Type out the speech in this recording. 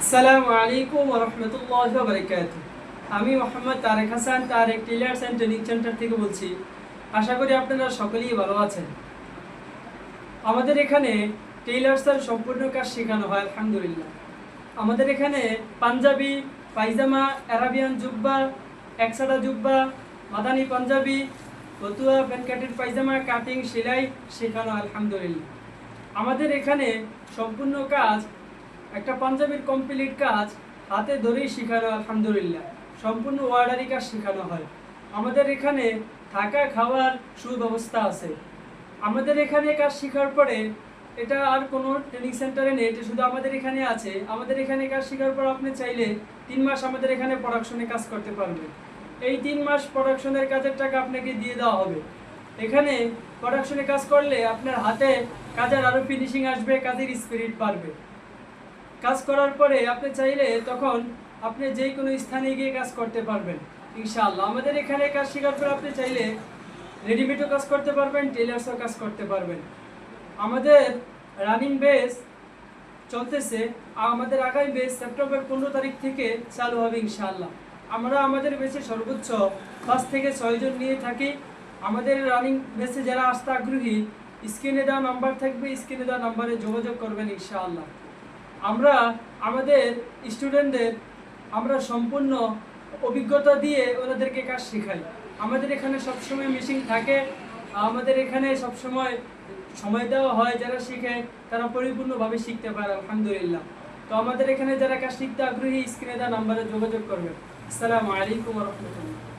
আসসালামু আলাইকুম রহমতুল্লাহ বারকাত আমি Mohammad Tareq Hasan, Tareq tailors and training centre থেকে বলছি। আশা করি আপনারা সকলেই ভালো আছেন। আমাদের এখানে টেইলার্সের সম্পূর্ণ কাজ শেখানো হয়, আলহামদুলিল্লাহ। আমাদের এখানে পাঞ্জাবি, পায়জামা, অ্যারাবিয়ান জুব্বা একসাদা জুব্বা, মাদানি পাঞ্জাবি, ফতুয়া প্যানকাটের পায়জামা, কাটিং, সেলাই শেখানো আলহামদুলিল্লাহ। আমাদের এখানে সম্পূর্ণ কাজ একটা পাঞ্জাবির কমপ্লিট কাজ, হাতে ধরেই শেখানো আলহামদুলিল্লাহ। সম্পূর্ণ ওয়ার্ডারি কাজ শেখানো হয়। আমাদের এখানে থাকা খাওয়ার সুব্যবস্থা আছে। আমাদের এখানে কাজ শেখার পরে এটা আর কোনো ট্রেনিং সেন্টারে নেই, এটা শুধু আমাদের এখানে আছে। আমাদের এখানে কাজ শেখার পর আপনি চাইলে তিন মাস আমাদের এখানে প্রোডাকশনে কাজ করতে পারবেন। এই তিন মাস প্রোডাকশনের কাজের টাকা আপনাকে দিয়ে দেওয়া হবে। এখানে প্রোডাকশনে কাজ করলে আপনার হাতে কাজের আরও ফিনিশিং আসবে, কাজের স্পিরিট বাড়বে। কাজ করার পরে আপনি চাইলে তখন আপনি যে কোনো স্থানে গিয়ে কাজ করতে পারবেন। ইনশাআল্লাহ। আমাদের এখানে কাজ শেখার পর আপনি চাইলে রেডিমেডও কাজ করতে পারবেন টেলার্সও কাজ করতে পারবেন। আমাদের রানিং বেস চলতেছে। আমাদের আগামী বেস সেপ্টেম্বর পনেরো তারিখ থেকে চালু হবে ইনশাআল্লাহ। আমরা আমাদের বেসে সর্বোচ্চ পাঁচ থেকে ছয়জন নিয়ে থাকি। আমাদের রানিং বেসে যারা আসতে আগ্রহী স্ক্রিনে দেওয়া নাম্বার থাকবে স্ক্রিনে দেওয়া নাম্বারে যোগাযোগ করবেন ইনশাআল্লাহ। আমরা আমাদের স্টুডেন্টদের আমরা সম্পূর্ণ অভিজ্ঞতা দিয়ে ওনাদেরকে কাজ শেখাই। আমাদের এখানে সবসময় মিশিং থাকে। আমাদের এখানে সবসময় সময় দেওয়া হয় যারা শিখে, তারা পরিপূর্ণভাবে শিখতে পারে, আলহামদুলিল্লাহ। তো আমাদের এখানে যারা কাজ শিখতে আগ্রহী স্ক্রিনে দেওয়া নাম্বারে যোগাযোগ করবেন। আসসালামু আলাইকুম রহমতুল্লাহ।